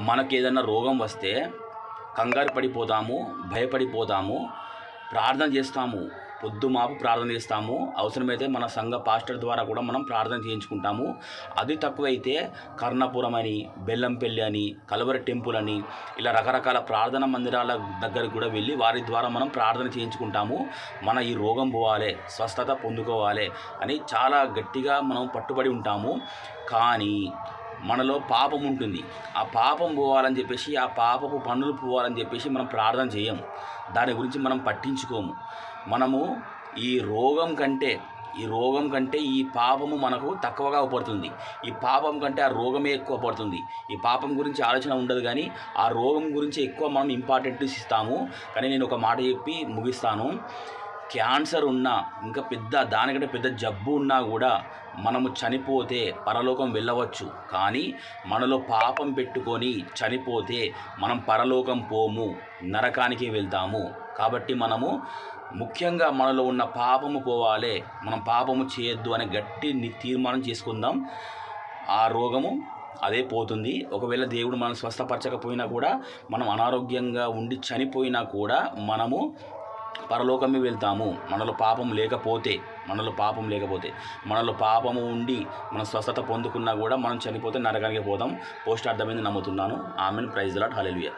మనకు ఏదైనా రోగం వస్తే కంగారు పడిపోతాము భయపడిపోతాము ప్రార్థన చేస్తాము. పొద్దు మాపు ప్రార్థన చేస్తాము. అవసరమైతే మన సంఘ పాస్టర్ ద్వారా కూడా మనం ప్రార్థన చేయించుకుంటాము. అది తక్కువైతే కర్ణపురం అని బెల్లంపల్లి అని కలవరి టెంపుల్ అని ఇలా రకరకాల ప్రార్థన మందిరాల దగ్గరకు కూడా వెళ్ళి వారి ద్వారా మనం ప్రార్థన చేయించుకుంటాము. మన ఈ రోగం పోవాలి స్వస్థత పొందుకోవాలి అని చాలా గట్టిగా మనం పట్టుబడి ఉంటాము. కానీ మనలో పాపం ఉంటుంది. ఆ పాపం పోవాలని చెప్పేసి ఆ పాపపు పనులు పోవాలని చెప్పేసి మనం ప్రార్థన చేయం. దాని గురించి మనం పట్టించుకోము. మనము ఈ రోగం కంటే ఈ రోగం కంటే ఈ పాపము మనకు తక్కువగా పడుతుంది ఈ పాపం కంటే ఆ రోగమే ఎక్కువ పడుతుంది ఈ పాపం గురించి ఆలోచన ఉండదు కానీ ఆ రోగం గురించి ఎక్కువ మనం ఇంపార్టెంట్ ఇస్తాము. కానీ నేను ఒక మాట చెప్పి ముగిస్తాను. క్యాన్సర్ ఉన్నా ఇంకా పెద్ద దానికంటే పెద్ద జబ్బు ఉన్నా కూడా మనము చనిపోతే పరలోకం వెళ్ళవచ్చు. కానీ మనలో పాపం పెట్టుకొని చనిపోతే మనం పరలోకం పోము నరకానికి వెళ్తాము. కాబట్టి మనము ముఖ్యంగా మనలో ఉన్న పాపము పోవాలి మనం పాపము చేయొద్దు అనే గట్టి తీర్మానం చేసుకుందాం. ఆ రోగము అదే పోతుంది. ఒకవేళ దేవుడు మనం స్వస్థపరచకపోయినా కూడా మనం అనారోగ్యంగా ఉండి చనిపోయినా కూడా మనము పరలోకమే వెళ్తాము. మనలో పాపం లేకపోతే మనలో పాపం లేకపోతే మనలో పాపము ఉండి మనం స్వస్థత పొందుకున్నా కూడా మనం చనిపోతే నరకానికి పోతాం. పోస్ట్ అర్థమైంది నమ్ముతున్నాను. ఆమెను. Praise lot hallelujah